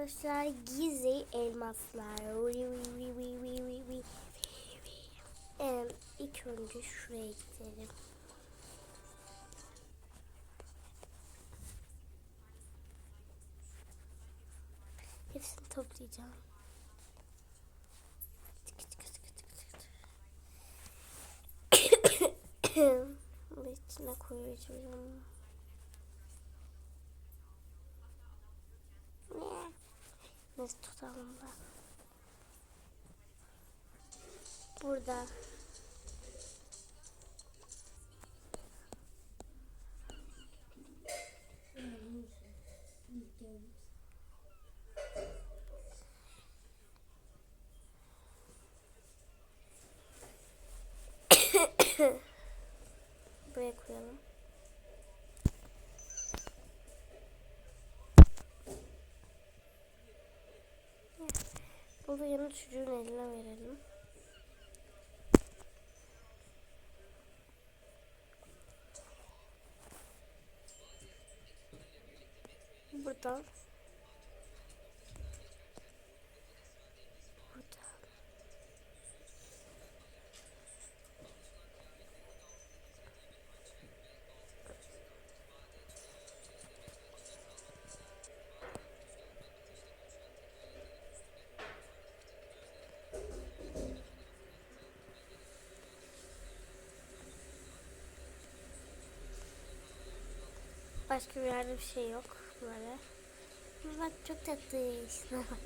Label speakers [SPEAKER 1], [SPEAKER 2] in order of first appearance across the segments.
[SPEAKER 1] Arkadaşlar gizli elmaslar. Ee, ilk önce şuraya gidelim. Hepsini toplayacağım. Tık tık tık tık tık tık. Bunu içine koyacağım. Ne? Nasıl tutalım da? Burada. Buraya koyalım. Bunu yanı çocuğun eline verelim. Buradan. Buradan. Başka bir yerde bir şey yok böyle. Bak çok tatlı. Şuna bak.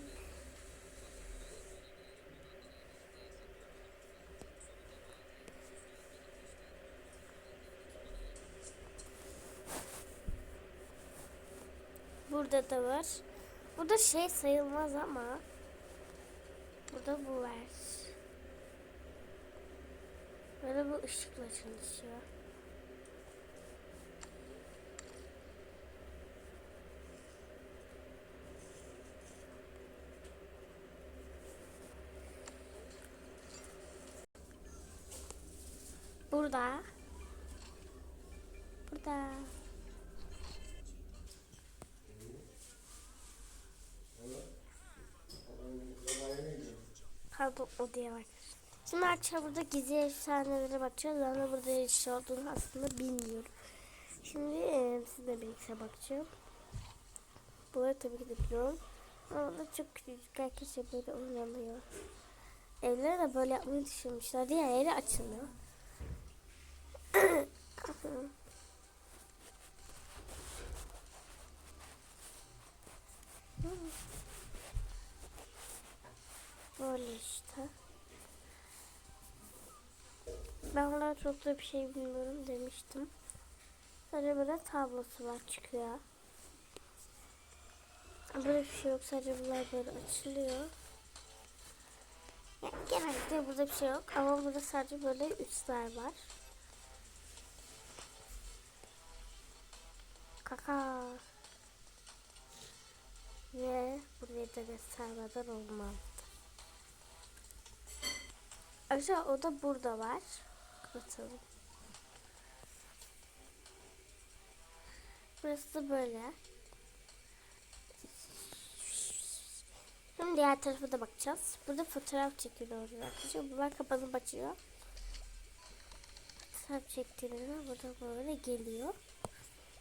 [SPEAKER 1] Burada da var. Bu da şey sayılmaz ama burada bu var. Böyle bu ışıkla çalışıyor. Burada. Burada. Pardon odaya bak. Şimdi arkadaşlar burada gizli efsanelere bakacağız. Ben de burada işte olduğunu aslında bilmiyorum. Şimdi e, sizinle birlikte bakacağım. Bunları tabii ki de biliyorum. Ama burada çok küçücük arkadaşlar böyle oynanıyor. Evleri de böyle yapmayı düşünmüşler. Diğer yeri açılıyor. Böyle işte. Ben ondan çok da bir şey bilmiyorum demiştim. Sadece böyle tablosu var çıkıyor. Böyle bir şey yok. Sadece bunlar böyle açılıyor. Yani genellikle burada bir şey yok. Ama burada sadece böyle üstler var. Kaka. Ve buraya da göstermeden olmazdı. Ayrıca o da burada var. Kapatalım. Burası da böyle. Şimdi diğer tarafa da bakacağız. Burada fotoğraf çekiliyor arkadaşlar. Bunlar kapanıp açıyor. Fotoğraf çektiğinde burada böyle geliyor.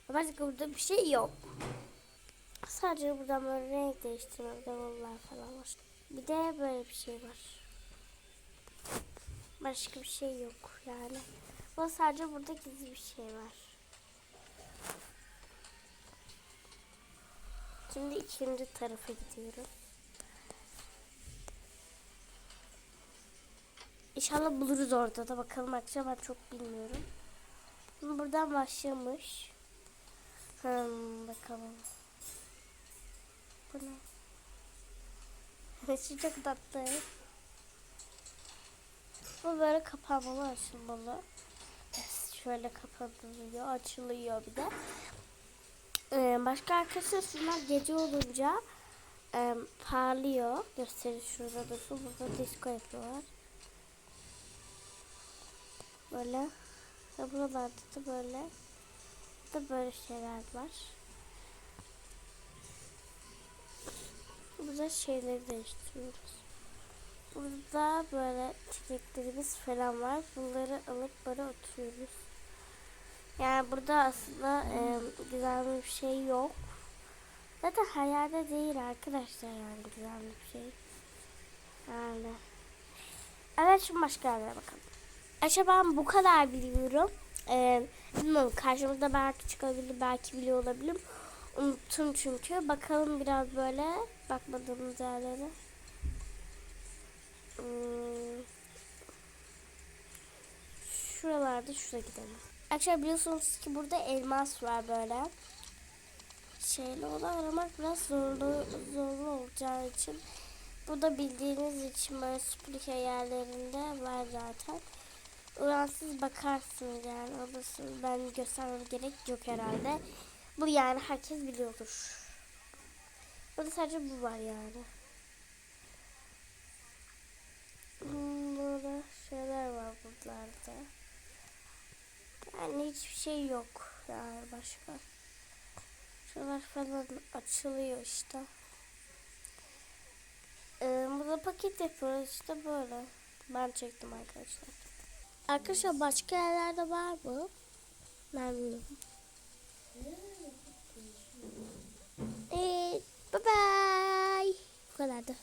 [SPEAKER 1] Başka burada bir şey yok. Sadece buradan böyle renk değiştirme davullar falan var. Bir de böyle bir şey var. Başka bir şey yok yani. Bu sadece burada gizli bir şey var. Şimdi ikinci tarafa gidiyorum. İnşallah buluruz orada da bakalım akşam ben çok bilmiyorum. Buradan başlamış. Hmm, bakalım. Bu ne? Çok tatlı. Bu böyle kapanmalı açılmalı. Şöyle kapanılıyor, açılıyor bir de. Ee, başka arkadaşlar şunlar gece olunca e, parlıyor. Gösterir şurada da su. Burada disco yapıyorlar. Böyle. Ve buralarda da böyle da böyle şeyler var. burada şeyleri değiştiriyoruz. Burada böyle çiçeklerimiz falan var. Bunları alıp böyle oturuyoruz. Yani burada aslında e, güzel bir şey yok. Zaten her yerde değil arkadaşlar yani güzel bir şey. Yani. Evet şimdi başka yerlere bakalım. Acaba ben bu kadar biliyorum. Ee, bilmiyorum karşımızda belki çıkabilir belki biliyor olabilirim. Unuttum çünkü. Bakalım biraz böyle bakmadığımız yerlere. Hmm. Şuralarda şuraya gidelim. Arkadaşlar biliyorsunuz ki burada elmas var böyle. Şeyle onu aramak biraz zorlu, zorlu olacağı için. Bu da bildiğiniz için böyle süpürge yerlerinde var zaten. Ulan siz bakarsınız yani alırsınız. Ben göstermem gerek yok herhalde. Bu yani herkes biliyordur. Burada sadece bu var yani. Hmm, Böyle şeyler var buralarda. Yani hiçbir şey yok yani başka. Şuralar falan açılıyor işte. Ee, burada paket yapıyoruz işte böyle. Ben çektim arkadaşlar. Arkadaşlar başka yerlerde var mı? Ben bilmiyorum. Ee, bye bye. Bu kadardı.